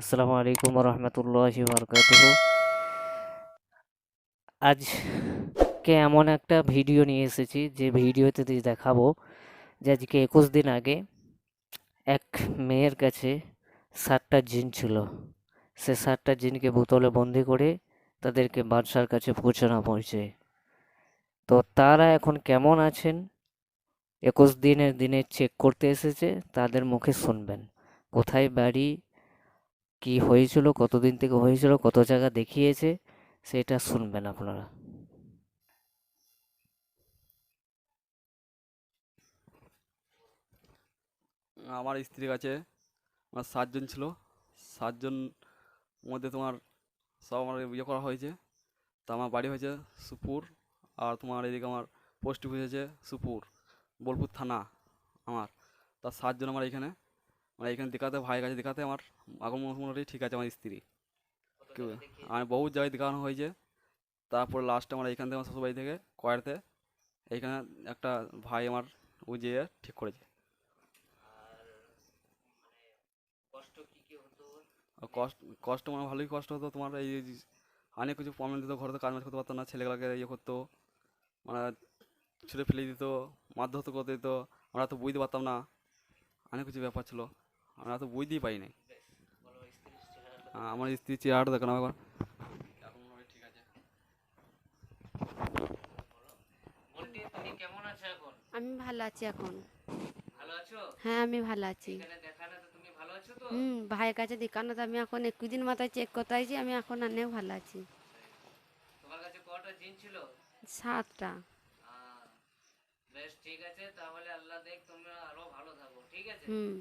আসসালামু আলাইকুম রহমতুল্লাহি বরকাতুহু। আজকে এমন একটা ভিডিও নিয়ে এসেছি, যে ভিডিওতে দেখাবো যে আজকে একুশ দিন আগে এক মেয়ের কাছে সাতটা জিন ছিল। সে সাতটা জিনকে বোতলে বন্দি করে তাদেরকে বাদশার কাছে পৌঁছানো পৌঁছে তো তারা এখন কেমন আছেন? একুশ দিনের দিনে চেক করতে এসেছে, তাদের মুখে শুনবেন। কোথায় বাড়ি? কি হয়েছিল, কতদিন থেকে হয়েছিল, কত জায়গা দেখিয়েছে, সেটা শুনবেন আপনারা। আমার স্ত্রীর কাছে আমার সাতজন ছিল। সাতজন মধ্যে তোমার সব আমার ইয়ে করা হয়েছে। তা আমার বাড়ি হয়েছে সুপুর, আর তোমার এদিকে আমার পোস্ট অফিস হয়েছে সুপুর, বোলপুর থানা আমার। তা সাতজন আমার এখানে। মানে এখানে দেখাতে ভাইয়ের কাছে দেখাতে আমার এখন মোটামুটি ঠিক আছে আমার স্ত্রী। কেউ আমি বহু জায়গায় দেখানো হয়েছে। তারপর লাস্টে আমার এইখান থেকে আমার শ্বশুরবাড়ি থেকে কয়ারতে এইখানে একটা ভাই আমার ও যেয়ে ঠিক করেছে। আর কষ্ট কষ্ট মানে ভালোই কষ্ট হতো। তোমার এই অনেক কিছু প্রবলেম দিত ঘরে তো কাজ করতে পারতো না ছেলেগুলোকে ইয়ে করতো মানে ছুটে ফেলে দিত মারধর করতে দিত আমরা তো বুঝতে পারতাম না। অনেক কিছু ব্যাপার ছিল। আমরা তো বুঝতেই পাই নাই। আমার স্ত্রী চেহারাটা দেখো না একবার এখন মোটামুটি ঠিক আছে কেমন আছো এখন আমি ভালো আছি এখন। হ্যাঁ আমি ভালো আছি। এখানে দেখানো তো তুমি ভালো আছো তো হুম ভাইয়ের কাছে দেখানো তো আমি এখন একুশ দিন মাথায় চেক করতে আছি আমি এখন অনেক ভালো আছি। তোমার কাছে কটা জিন ছিল সাতটা বেশ ঠিক আছে তাহলে আল্লাহ দেখ তোমরা আরও ভালো থাকো ঠিক আছে? হুম।